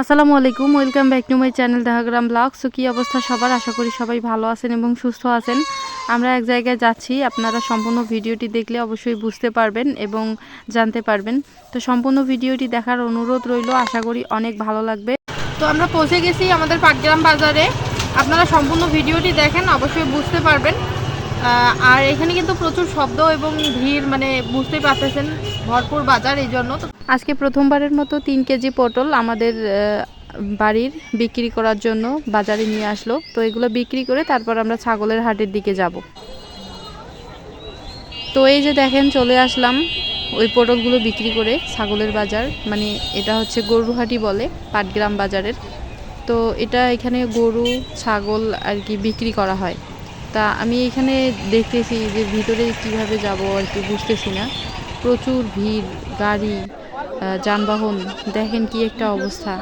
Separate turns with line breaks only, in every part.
আসসালামু আলাইকুম, welcome back to my channel Dehagram blog. So অবস্থা সবার? আশা করি সবাই ভালো আছেন এবং সুস্থ আছেন। আমরা এক জায়গায় যাচ্ছি, আপনারা সম্পূর্ণ ভিডিওটি দেখলে অবশ্যই বুঝতে পারবেন এবং জানতে পারবেন। তো সম্পূর্ণ ভিডিওটি দেখার অনুরোধ রইল, আশা করি অনেক ভালো লাগবে। তো আমরা পৌঁছে গেছি আমাদের পাটগ্রাম বাজারে। আপনারা সম্পূর্ণ ভিডিওটি দেখেন, অবশ্যই বুঝতে পারবেন। আর এখানে কিন্তু প্রচুর শব্দ এবং ভিড় মানে বুঝতেই পারতেছেন, ভরপুর বাজার এই জন্য আজকে প্রথমবারের মতো তিন কেজি পটল আমাদের বাড়ির বিক্রি করার জন্য বাজারে নিয়ে আসলো। তো এগুলো বিক্রি করে তারপর আমরা ছাগলের হাটের দিকে যাব। তো এই যে দেখেন, চলে আসলাম ওই পটলগুলো বিক্রি করে ছাগলের বাজার। মানে এটা হচ্ছে গরুহাটি বলে, পাটগ্রাম বাজারের। তো এটা এখানে গরু, ছাগল আর কি বিক্রি করা হয়। তা আমি এখানে দেখতেছি যে ভিতরে কীভাবে যাব আর কি বুঝতেছি না। প্রচুর ভিড়, গাড়ি যানবাহন, দেখেন কি একটা অবস্থা।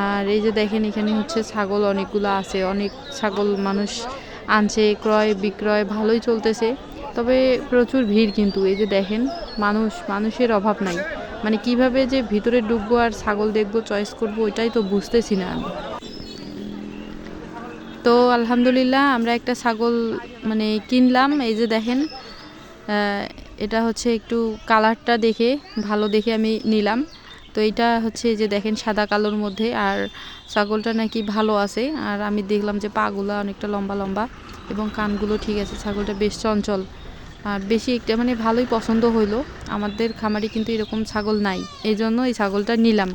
আর এই যে দেখেন, এখানে হচ্ছে ছাগল অনেকগুলো আছে। অনেক ছাগল মানুষ আনছে, ক্রয়, বিক্রয়, ভালোই চলতেছে। তবে প্রচুর ভিড় কিন্তু। এই যে দেখেন, মানুষ, মানুষের অভাব নাই। মানে কীভাবে যে ভিতরে ডুববো আর ছাগল দেখব, চয়েস করব, ওইটাই তো বুঝতেছি না আমি। তো আলহামদুলিল্লাহ, আমরা একটা ছাগল মানে কিনলাম। এই যে দেখেন এটা হচ্ছে একটু কালারটা দেখে, ভালো দেখে আমি নিলাম। তো এটা হচ্ছে যে দেখেন সাদা কালোর মধ্যে, আর ছাগলটা নাকি ভালো আছে। আর আমি দেখলাম যে পাগুলো অনেকটা লম্বা লম্বা এবং কানগুলো ঠিক আছে, ছাগলটা বেশ চঞ্চল। আর বেশি একটা মানে ভালোই পছন্দ হইল। আমাদের খামারে কিন্তু এরকম ছাগল নাই, এই জন্য এই ছাগলটা নিলাম।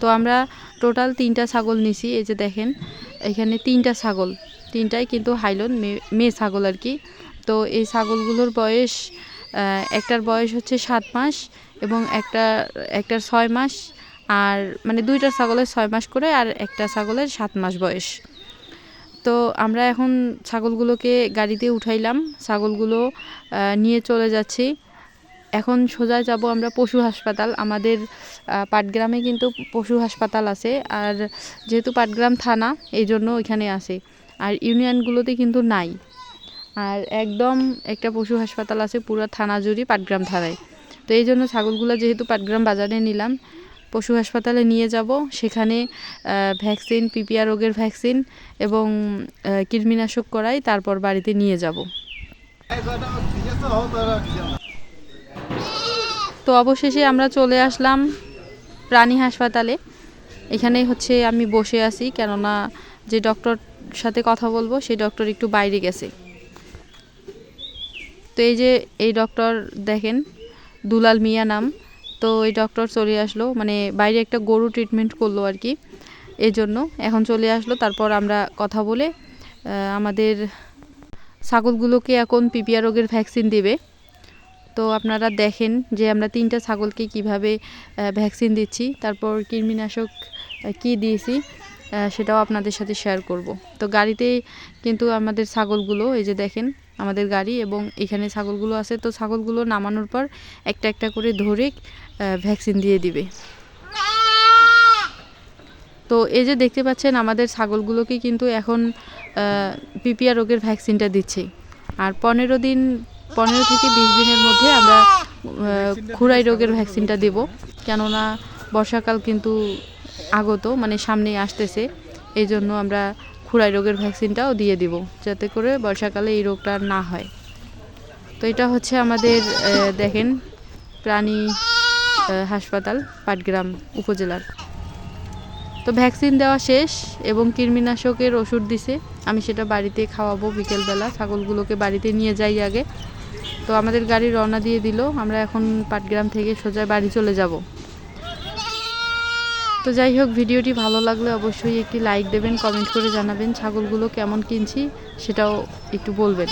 তো আমরা টোটাল তিনটা ছাগল নিছি, এই যে দেখেন, এখানে তিনটা ছাগল। তিনটাই কিন্তু হাইলন মেয়ে- ছাগল আর কি। তো এই ছাগলগুলোর বয়স একটার বয়স হচ্ছে সাত মাস এবং একটা, একটার ছয় মাস আর মানে দুইটা ছাগলের ছয় মাস করে আর একটা ছাগলের সাত মাস বয়স। তো আমরা এখন ছাগলগুলোকে গাড়িতে উঠাইলাম, ছাগলগুলো নিয়ে চলে যাচ্ছি। এখন সোজা যাব আমরা পশু হাসপাতাল। আমাদের পাটগ্রামে কিন্তু পশু হাসপাতাল আছে আর যেহেতু পাটগ্রাম থানা এই জন্য ওইখানে আছে। আর ইউনিয়নগুলোতে কিন্তু নাই। আর একদম একটা পশু হাসপাতাল আছে, পুরো থানা জুড়ি, পাটগ্রাম থানায়। তো এই জন্য ছাগলগুলো যেহেতু পাটগ্রাম বাজারে নিলাম, পশু হাসপাতালে নিয়ে যাব। সেখানে ভ্যাকসিন, পিপিআর রোগের ভ্যাকসিন এবং কৃমিনাশক করাই তারপর বাড়িতে নিয়ে যাব। তো অবশেষে আমরা চলে আসলাম প্রাণী হাসপাতালে। এখানে হচ্ছে আমি বসে আছি, কেননা যে ডক্টর সাথে কথা বলব, সেই ডক্টর একটু বাইরে গেছে। তো এই যে এই ডক্টর দেখেন, দুলাল মিয়া নাম, তো এই ডক্টর চলে আসলো মানে বাইরে একটা গরু ট্রিটমেন্ট করল আর কি এই জন্য এখন চলে আসলো, তারপর আমরা কথা বলে আমাদের ছাগলগুলোকে এখন পিপিআর রোগের ভ্যাকসিন দেবে। তো আপনারা দেখেন যে আমরা তিনটা ছাগলকে কীভাবে ভ্যাকসিন দিচ্ছি, তারপর কৃমিনাশক কি দিয়েছি সেটাও আপনাদের সাথে শেয়ার করব। তো গাড়িতে কিন্তু আমাদের ছাগলগুলো, এই যে দেখেন আমাদের গাড়ি এবং এখানে ছাগলগুলো আছে। তো ছাগলগুলো নামানোর পর একটা একটা করে ধরে ভ্যাকসিন দিয়ে দিবে। তো এই যে দেখতে পাচ্ছেন, আমাদের ছাগলগুলোকে কিন্তু এখন পিপিআর রোগের ভ্যাকসিনটা দিচ্ছে। আর পনেরো দিন, পনেরো থেকে বিশ দিনের মধ্যে আমরা খুরাই রোগের ভ্যাকসিনটা দেব। কেননা বর্ষাকাল কিন্তু আগত মানে সামনেই আসতেছে। এই জন্য আমরা খুরাই রোগের ভ্যাকসিনটাও দিয়ে দিব, যাতে করে বর্ষাকালে এই রোগটা না হয়। তো এটা হচ্ছে আমাদের দেখেন, প্রাণী হাসপাতাল, পাটগ্রাম উপজেলার। তো ভ্যাকসিন দেওয়া শেষ এবং কৃমিনাশকের ওষুধ দিছে। আমি সেটা বাড়িতে খাওয়াবো বিকেলবেলা, ছাগলগুলোকে বাড়িতে নিয়ে যাই আগে। তো আমাদের গাড়ি রওনা দিয়ে দিল, আমরা এখন পাটগ্রাম থেকে সোজা বাড়ি চলে যাব। তো যাই হোক, ভিডিওটি ভালো লাগলে অবশ্যই একটি লাইক দেবেন, কমেন্ট করে জানাবেন, ছাগলগুলো কেমন কিনছি সেটাও একটু বলবেন।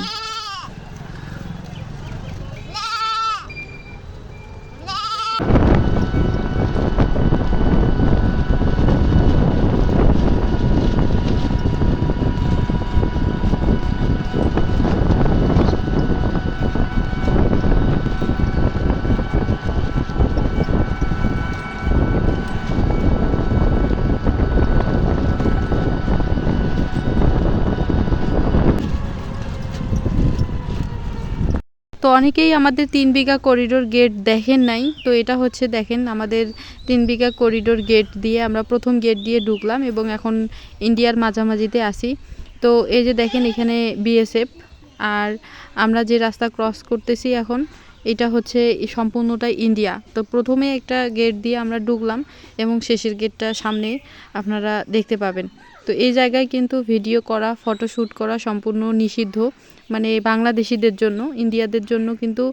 অনেকেই আমাদের তিন বিঘা করিডোর গেট দেখেন নাই। তো এটা হচ্ছে দেখেন আমাদের তিন বিঘা করিডোর গেট দিয়ে আমরা প্রথম গেট দিয়ে ঢুকলাম এবং এখন ইন্ডিয়ার মাঝামাঝিতে আসি তো এই যে দেখেন এখানে বিএসএফ আর আমরা যে রাস্তা ক্রস করতেছি এখন, এটা হচ্ছে সম্পূর্ণটাই ইন্ডিয়া। তো প্রথমে একটা গেট দিয়ে আমরা ঢুকলাম এবং শেষের গেটটা সামনে আপনারা দেখতে পাবেন। তো এই জায়গায় কিন্তু ভিডিও করা ফটোশ্যুট করা সম্পূর্ণ নিষিদ্ধ। মানে বাংলাদেশিদের জন্য, ইন্ডিয়াদের জন্য কিন্তু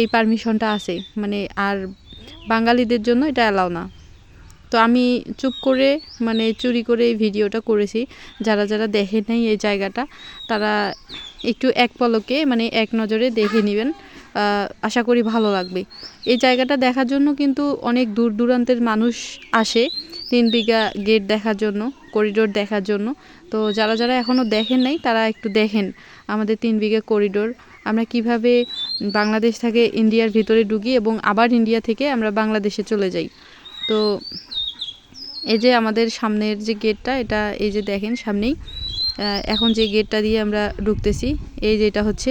এই পারমিশনটা আছে। মানে আর বাঙালিদের জন্য এটা অ্যালাও না। তো আমি চুপ করে মানে চুরি করে এই ভিডিওটা করেছি। যারা যারা দেখে নাই এই জায়গাটা, তারা একটু এক পলকে মানে এক নজরে দেখে নেবেন। আশা করি ভালো লাগবে। এই জায়গাটা দেখার জন্য কিন্তু অনেক দূর দূরান্তের মানুষ আসে, তিন বিঘা গেট দেখার জন্য, করিডোর দেখার জন্য। তো যারা যারা এখনও দেখেন নাই, তারা একটু দেখেন আমাদের তিন বিঘা করিডোর। আমরা কীভাবে বাংলাদেশ থেকে ইন্ডিয়ার ভিতরে ঢুকি এবং আবার ইন্ডিয়া থেকে আমরা বাংলাদেশে চলে যাই। তো এই যে আমাদের সামনের যে গেটটা, এটা এই যে দেখেন সামনেই। এখন যে গেটটা দিয়ে আমরা ঢুকতেছি, এই যে এটা হচ্ছে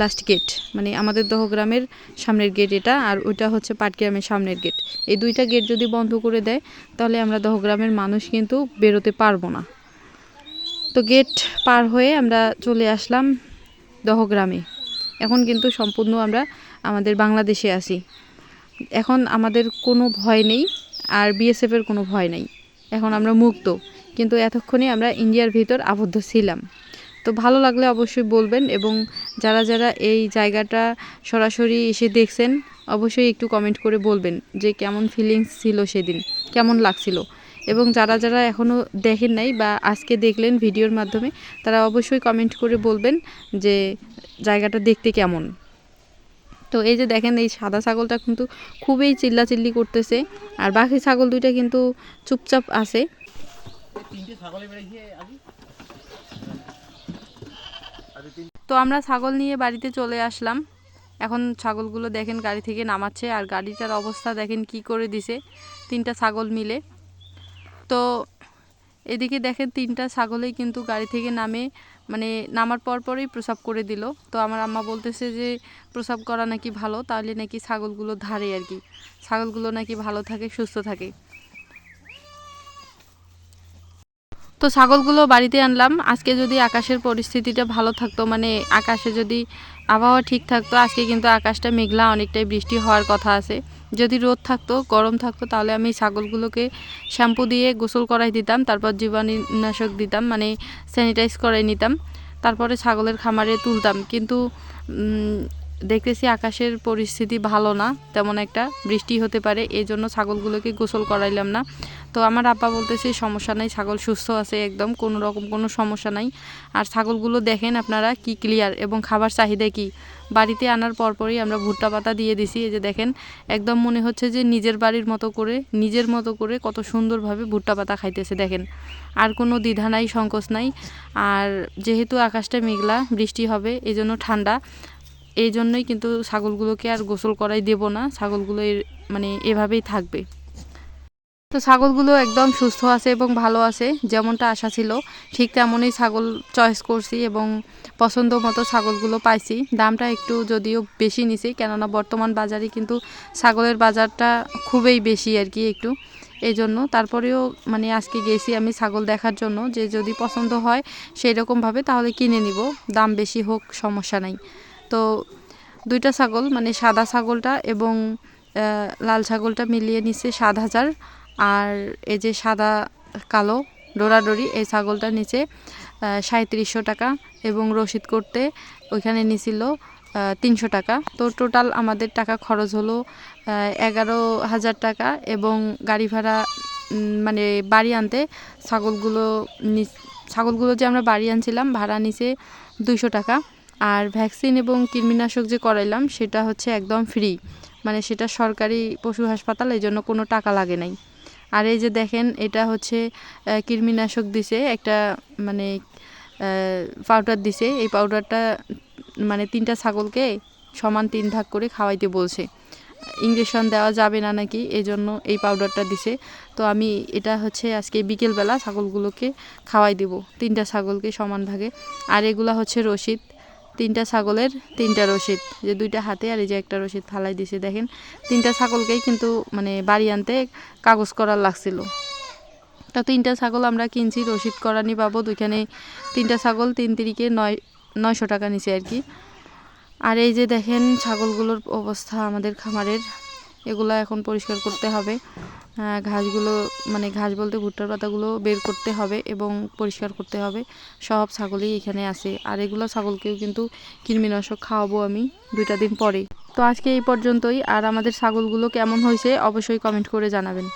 লাস্ট গেট মানে আমাদের দহগ্রামের সামনের গেট এটা আর ওইটা হচ্ছে পাটগ্রামের সামনের গেট এই দুইটা গেট যদি বন্ধ করে দেয়, তাহলে আমরা দহগ্রামের মানুষ কিন্তু বেরোতে পারব না। তো গেট পার হয়ে আমরা চলে আসলাম দহগ্রামে। এখন কিন্তু সম্পূর্ণ আমরা আমাদের বাংলাদেশে আছি। এখন আমাদের কোনো ভয় নেই আর বিএসএফের কোনো ভয় নেই। এখন আমরা মুক্ত। কিন্তু এতক্ষণে আমরা ইন্ডিয়ার ভিতর আবদ্ধ ছিলাম। তো ভালো লাগলে অবশ্যই বলবেন এবং যারা যারা এই জায়গাটা সরাসরি এসে দেখছেন, অবশ্যই একটু কমেন্ট করে বলবেন যে কেমন ফিলিংস ছিল সেদিন, কেমন লাগছিল। এবং যারা যারা এখনও দেখেন নাই বা আজকে দেখলেন ভিডিওর মাধ্যমে, তারা অবশ্যই কমেন্ট করে বলবেন যে জায়গাটা দেখতে কেমন। তো এই যে দেখেন, এই সাদা ছাগলটা কিন্তু খুবই চিল্লাচিল্লি করতেছে, আর বাকি ছাগল দুইটা কিন্তু চুপচাপ আছে। তো আমরা ছাগল নিয়ে বাড়িতে চলে আসলাম। এখন ছাগলগুলো দেখেন গাড়ি থেকে নামাচ্ছে আর গাড়িটার অবস্থা দেখেন কি করে দিছে তিনটা ছাগল মিলে। তো এদিকে দেখেন তিনটা ছাগলেই কিন্তু গাড়ি থেকে নামে মানে নামার পর পরেই প্রসাব করে দিল। তো আমার আম্মা বলতেছে যে, প্রসাব করা নাকি ভালো, তাহলে নাকি ছাগলগুলো ধারে আর কি। ছাগলগুলো নাকি ভালো থাকে, সুস্থ থাকে। তো ছাগলগুলো বাড়িতে আনলাম। আজকে যদি আকাশের পরিস্থিতিটা ভালো থাকতো মানে আকাশে যদি আবহাওয়া ঠিক থাকতো, আজকে কিন্তু আকাশটা মেঘলা, অনেকটাই বৃষ্টি হওয়ার কথা আছে। যদি রোদ থাকতো, গরম থাকতো, তাহলে আমি ছাগলগুলোকে শ্যাম্পু দিয়ে গোসল করাই দিতাম, তারপর জীবাণুনাশক দিতাম মানে স্যানিটাইজ করাই নিতাম। তারপরে ছাগলের খামারে তুলতাম। কিন্তু দেখতেছি আকাশের পরিস্থিতি ভালো না, তেমন একটা বৃষ্টি হতে পারে এই জন্য ছাগলগুলোকে গোসল করাইলাম না। তো আমার আব্বা বলতেছে, সমস্যা নাই, ছাগল সুস্থ আছে একদম, কোনো রকম কোনো সমস্যা নাই। আর ছাগলগুলো দেখেন আপনারা কি ক্লিয়ার এবং খাবার চাহিদা কি? বাড়িতে আনার পরপরই আমরা ভুট্টা পাতা দিয়ে দিছি, এই যে দেখেন, একদম মনে হচ্ছে যে নিজের বাড়ির মতো করে, নিজের মতো করে কত সুন্দরভাবে ভুট্টা পাতা খাইতেছে, দেখেন। আর কোনো দ্বিধা নাই, সংকোচ নাই। আর যেহেতু আকাশটা মেঘলা, বৃষ্টি হবে এই জন্য ঠান্ডা। এই জন্যই কিন্তু ছাগলগুলোকে আর গোসল করাই দেব না, ছাগলগুলো মানে এভাবেই থাকবে। তো ছাগলগুলো একদম সুস্থ আছে এবং ভালো আছে, যেমনটা আশা ছিল, ঠিক তেমনই ছাগল চয়েস করছি এবং পছন্দ মতো ছাগলগুলো পাইছি। দামটা একটু যদিও বেশি নিছি, কেননা বর্তমান বাজারে কিন্তু ছাগলের বাজারটা খুবই বেশি আর কি একটু। এই জন্য তারপরেও মানে আজকে গেছি আমি ছাগল দেখার জন্য, যে যদি পছন্দ হয় সেই রকমভাবে তাহলে কিনে নিব, দাম বেশি হোক সমস্যা নাই। তো দুইটা ছাগল মানে সাদা ছাগলটা এবং লাল ছাগলটা মিলিয়ে নিচ্ছে সাত হাজার। আর এই যে সাদা, কালো ডোরাডোরি, এই ছাগলটা নিচে সাঁত্রিশশো টাকা এবং রসিদ করতে ওইখানে নিছিল তিনশো টাকা। তো টোটাল আমাদের টাকা খরচ হলো এগারো হাজার টাকা এবং গাড়ি ভাড়া মানে বাড়ি আনতে ছাগলগুলো ছাগলগুলো যে আমরা বাড়ি আনছিলাম, ভাড়া নিচে দুইশো টাকা। আর ভ্যাকসিন এবং কৃমিনাশক যে করাইলাম, সেটা হচ্ছে একদম ফ্রি মানে সেটা সরকারি পশু হাসপাতাল, এই জন্য কোনো টাকা লাগে নাই। আর এই যে দেখেন, এটা হচ্ছে কৃমিনাশক দিছে, একটা মানে পাউডার দিছে। এই পাউডারটা মানে তিনটা ছাগলকে সমান তিন ভাগ করে খাওয়াইতে বলছে। ইঞ্জেকশন দেওয়া যাবে না নাকি? এই জন্য এই পাউডারটা দিছে। তো আমি এটা হচ্ছে আজকে বিকেলবেলা ছাগলগুলোকে খাওয়াই দেব, তিনটা ছাগলকে সমান ভাগে। আর এগুলা হচ্ছে রসিদ। তিনটা ছাগলের তিনটা রসিদ যে দুইটা হাতে আর এই যে একটা রসিদ ফালাই দিছে, দেখেন। তিনটা ছাগলকেই কিন্তু মানে বাড়ি আনতে কাগজ করার লাগছিল। তা তিনটা ছাগল আমরা কিনছি রসিদ করানি বাবদ, ওইখানে তিনটা ছাগল তিন তিরিকে নয়, নয়শো টাকা নিচে আর কি। আর এই যে দেখেন, ছাগলগুলোর অবস্থা আমাদের খামারের, এগুলো এখন পরিষ্কার করতে হবে। ঘাসগুলো মানে ঘাস বলতে ভুট্টার পাতাগুলো বের করতে হবে এবং পরিষ্কার করতে হবে। সব ছাগলই এখানে আছে। আর এগুলো ছাগলকেও কিন্তু কৃমিনাশক খাওয়াবো আমি দুইটা দিন পরে তো আজকে এই পর্যন্তই। আর আমাদের ছাগলগুলো কেমন হয়েছে অবশ্যই কমেন্ট করে জানাবেন।